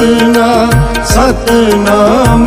Satnam Satnam